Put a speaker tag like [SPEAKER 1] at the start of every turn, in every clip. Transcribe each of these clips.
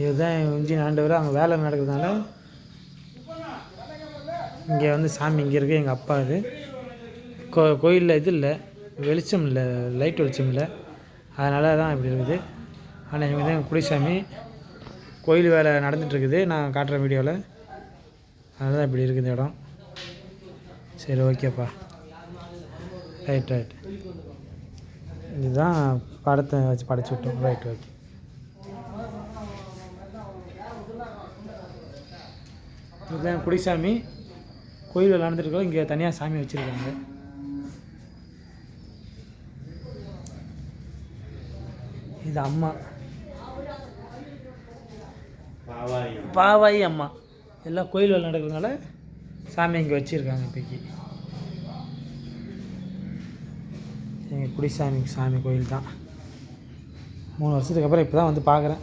[SPEAKER 1] இதுதான் இன்ஜின் ஆண்டவர் அங்கே வேலை நடக்கிறதுனால இங்கே வந்து சாமி இங்கே இருக்குது எங்கள் அப்பா இது கோ கோயிலில் இது இல்லை வெளிச்சம் இல்லை லைட் வெளிச்சம் இல்லை. அதனால தான் இப்படி இருக்குது. ஆனால் இவங்க தான் குடிசாமி. கோயில் வேலை நடந்துகிட்ருக்குது நான் காட்டுற வீடியோவில் அதனால தான் இப்படி இருக்குது இந்த இடம். சரி ஓகேப்பா. ரைட் ரைட் இதுதான் படத்தை வச்சு படைச்சு விட்டோம். ரைட் ஓகே இதுதான் குடிசாமி. கோயில் விளாண்டுருக்கோம் இங்கே தனியாக சாமி வச்சுருக்காங்க. இது அம்மா. பாவாயி அம்மா. எல்லாம் கோயில் விளாண்டுக்கிறதுனால நடக்கிறதுனால சாமி இங்கே வச்சுருக்காங்க இப்போக்கி. எங்கள் குடிசாமி சாமி கோயில் தான். மூணு வருஷத்துக்கு அப்புறம் இப்போ தான் வந்து பார்க்குறேன்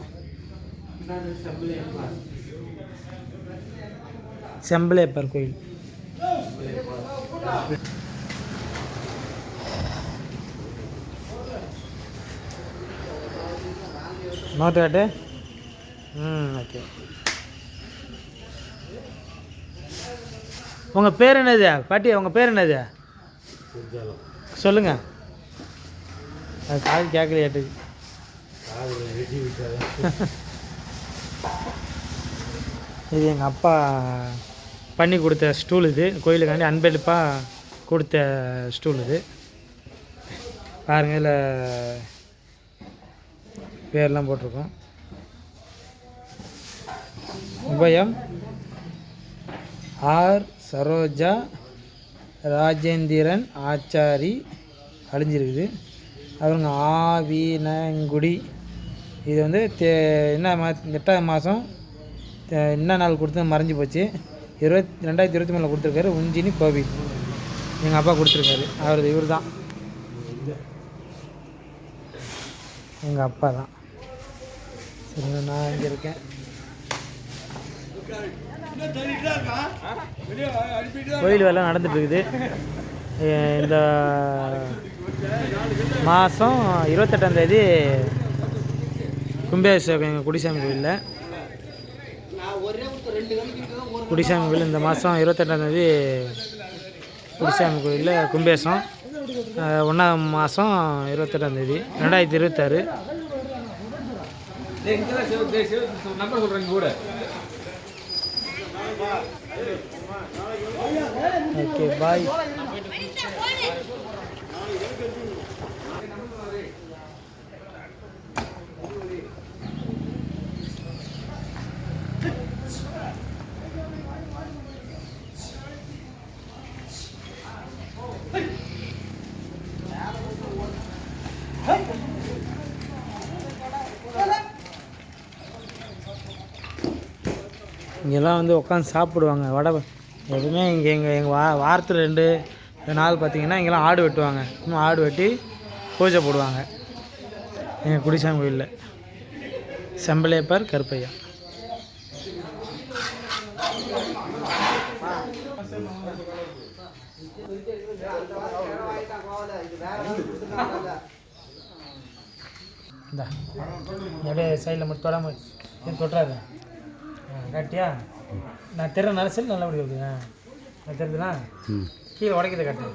[SPEAKER 1] செம்பலேப்பர் கோயில். நோட்டு காட்டு. ம் ஓகே. உங்கள் பேர் என்னது? பாட்டி உங்கள் பேர் என்னது? சொல்லுங்கள் அது காது கேட்கலையாட்டு இது எங்கள் அப்பா பண்ணி கொடுத்த ஸ்டூல் இது. கோயிலுக்காண்டி அன்பளிப்பாக கொடுத்த ஸ்டூல் இது. பாருங்கள் இதில் பேர்லாம் போட்டிருக்கோம். உபயம். ஆர். சரோஜா ராஜேந்திரன் ஆச்சாரி அழிஞ்சிருக்குது. அவங்க ஆவினங்குடி. இது வந்து தே என்ன மா எட்டாவது மாதம் என்ன நாள் கொடுத்து மறைஞ்சு போச்சு. இருபத் ரெண்டாயிரத்தி இருபத்தி மூணில் கொடுத்துருக்காரு உஞ்சினி கோவில் எங்கள் அப்பா கொடுத்துருக்காரு. அவரது இவர் தான் எங்கள் அப்பா தான் சரி நான் இங்கே இருக்கேன். கோயில் வேலை நடந்துட்டுருக்குது இந்த மாதம் இருபத்தெட்டாந்தேதி கும்பாபிஷேகம் எங்கள் குடிசாமி கோயிலில். குடிசாமி கோயில் இந்த மாதம் இருபத்தெட்டாந்தேதி குடிசாமி கோயிலில் கும்பேசம். ஒன்றாம் மாதம் இருபத்தெட்டாந்தேதி ரெண்டாயிரத்தி இருபத்தாறு. Okay bye. இங்கெல்லாம் வந்து உட்காந்து சாப்பிடுவாங்க. வடை எதுவுமே இங்கே எங்கள் எங்கள் வா வாரத்தில் ரெண்டு நாள் பார்த்தீங்கன்னா இங்கெல்லாம் ஆடு வெட்டுவாங்க. இன்னும் ஆடு வெட்டி பூஜை போடுவாங்க. எங்கள் குடிசாமி கோயிலில். செம்பலேப்பர் கருப்பையா. இந்த அப்படியே சைடில் மட்டும் தொடாமல் தொட்டுறாது. கட்டியா? நான் தெரு நரசல் நல்லபடி இருக்குங்க நான் தெரியுதுண்ணா கீழே உடைக்கிறத கட்டு.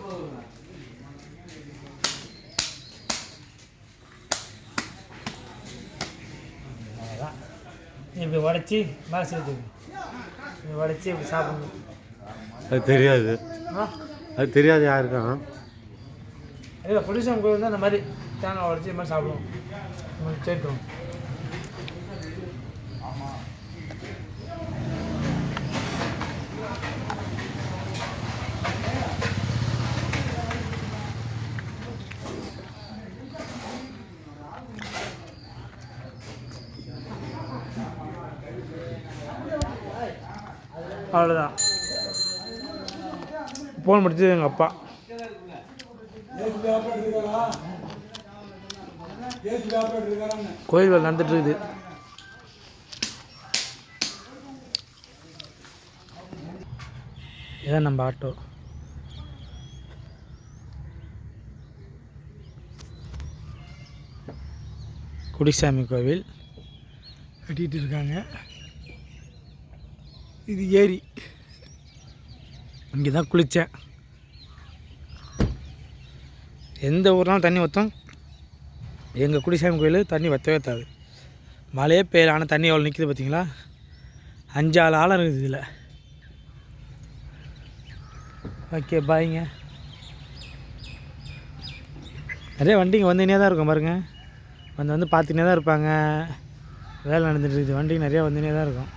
[SPEAKER 1] அவ்வளோதான் இப்படி உடச்சி மேலே சேர்த்துக்கு இப்படி உடச்சி இப்படி சாப்பிடணும்.
[SPEAKER 2] அது தெரியாது. அது தெரியாது யாருக்கும்.
[SPEAKER 1] இல்லை புளிசம் கோயில் தான் இந்த மாதிரி தேங்காய் உடச்சி இந்த மாதிரி சாப்பிடுவோம். சேர்த்துவோம் அவ்வளோதான் ஃபோன் முடிச்சது எங்கள் அப்பா. கோயில் நடந்துட்டு இருக்குது. இதுதான் நம்ம ஆட்டோ. குடிசாமி கோவில். கட்டிகிட்டு இருக்காங்க. இது ஏரி. இங்கே தான் குளித்தேன் எந்த ஊர்னாலும் தண்ணி வற்றும் எங்கள் குடிசாமி கோயில் தண்ணி வற்றவே தாது மழையே பெய்யல ஆனால் தண்ணி எவ்வளோ நிற்கிது பார்த்தீங்களா அஞ்சாறு ஆழம் இருக்குது இதில். ஓகே பாய்ங்க நிறைய வண்டிங்க வந்துனே தான் இருக்கும் பாருங்கள் வந்து வந்து பார்த்துக்கினே தான் இருப்பாங்க. வேலை நடந்துட்டு இருக்குது. வண்டிங்க நிறையா வந்துனே தான் இருக்கும்.